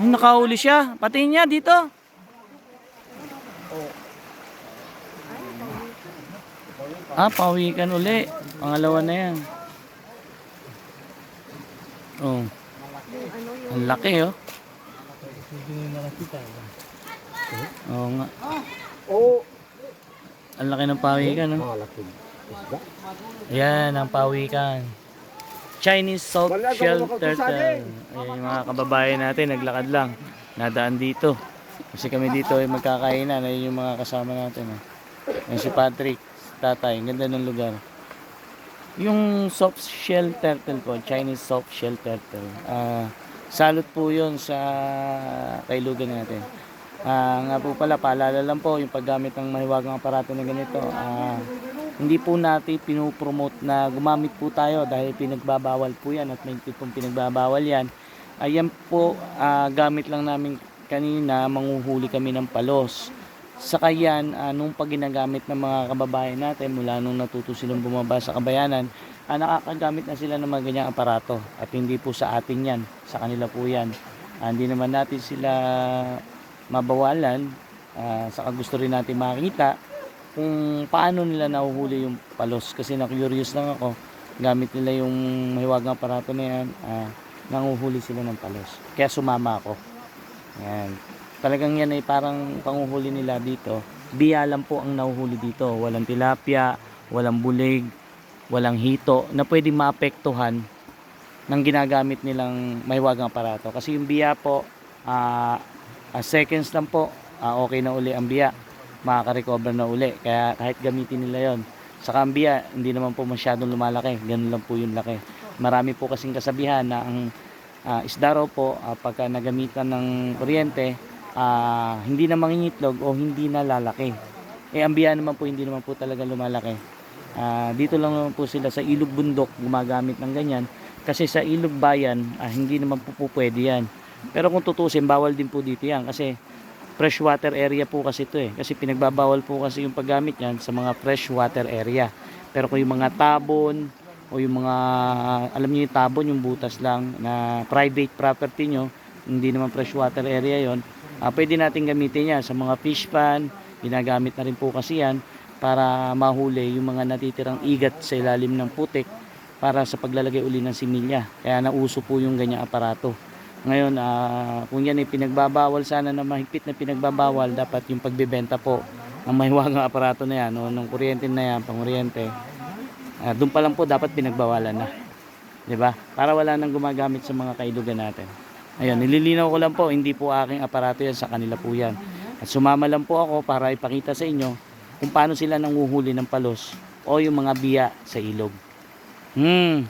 Nakahuli siya. Patingin niya dito. Ah, pawikan uli. Pangalawa na yan. Oh. Ang laki oh. Oo nga. Oo. Ang laki ng pawikan oh. Isda. Yan ang pawikan. Chinese salt shell turtle. yung mga kababayan natin, naglakad lang. Nadaan dito. Kasi kami dito ay magkakainan. Ayun yung mga kasama natin. Yan si Patrick, tatay. Ang ganda ng lugar. Yung soft shell turtle po, Chinese soft shell turtle. Ah, salot po yun sa kailugan natin. Ah, nga po pala, paalala lang po yung paggamit ng mahiwagang aparato na ganito. Ah, hindi po natin pinopromote na gumamit po tayo dahil pinagbabawal po yan at may pong pinagbabawal yan. Ayan po, ah, gamit lang namin kanina, manguhuli kami ng palos. Saka yan, ah, nung pag ng mga kababayan natin mula nung natuto silang bumaba sa kabayanan, ah, nakakagamit na sila ng mga ganyang aparato at hindi po sa atin yan, sa kanila po yan. Ah, hindi naman natin sila mabawalan, ah, saka gusto rin natin makita kung paano nila nahuhuli yung palos. Kasi na-curious lang ako gamit nila yung mahiwagang aparato na yan ah, nanguhuli sila ng palos. Kaya sumama ako. Yan. Talagang yan ay parang panguhuli nila dito. Biya lang po ang nahuhuli dito. Walang tilapia walang bulig walang hito na pwedeng maapektuhan ng ginagamit nilang mahiwagang aparato. Kasi yung biya po ah, ah, seconds lang po ah, okay na uli ang biya makaka-recover na uli. Kaya kahit gamitin nila yon Sa kambia, hindi naman po masyadong lumalaki. Ganun lang po yung laki. Marami po kasing kasabihan na ang ah, isda raw po, ah, pagka nagamitan ng kuryente, ah, hindi na mangingitlog o hindi na lalaki. Eh, ang biya naman po, hindi naman po talaga lumalaki. Ah, dito lang naman po sila sa ilog bundok gumagamit ng ganyan. Kasi sa ilog bayan, ah, hindi naman po, po pwede yan. Pero kung tutusin, bawal din po dito yan. Kasi freshwater area po kasi ito eh. Kasi pinagbabawal po kasi yung paggamit yan sa mga freshwater area. Pero kung yung mga tabon o yung mga, alam niyo yung tabon, yung butas lang na private property nyo, hindi naman freshwater area yon ah, pwede natin gamitin yan sa mga fish pan, ginagamit na rin po kasi yan para mahuli yung mga natitirang igat sa ilalim ng putik para sa paglalagay uli ng similya. Kaya nauso po yung ganyang aparato. Ngayon, ah, kung yan ay pinagbabawal sana na mahigpit na pinagbabawal, dapat yung pagbebenta po ng mahiwagang aparato na yan, o ng kuryente na yan, panguryente, ah, doon pa lang po dapat pinagbawalan na. 'Di ba? Para wala nang gumagamit sa mga kailugan natin. Ayun, nililinaw ko lang po, hindi po aking aparato yan, sa kanila po yan. At sumama lang po ako para ipakita sa inyo kung paano sila nanguhuli ng palos o yung mga biya sa ilog. Hmm,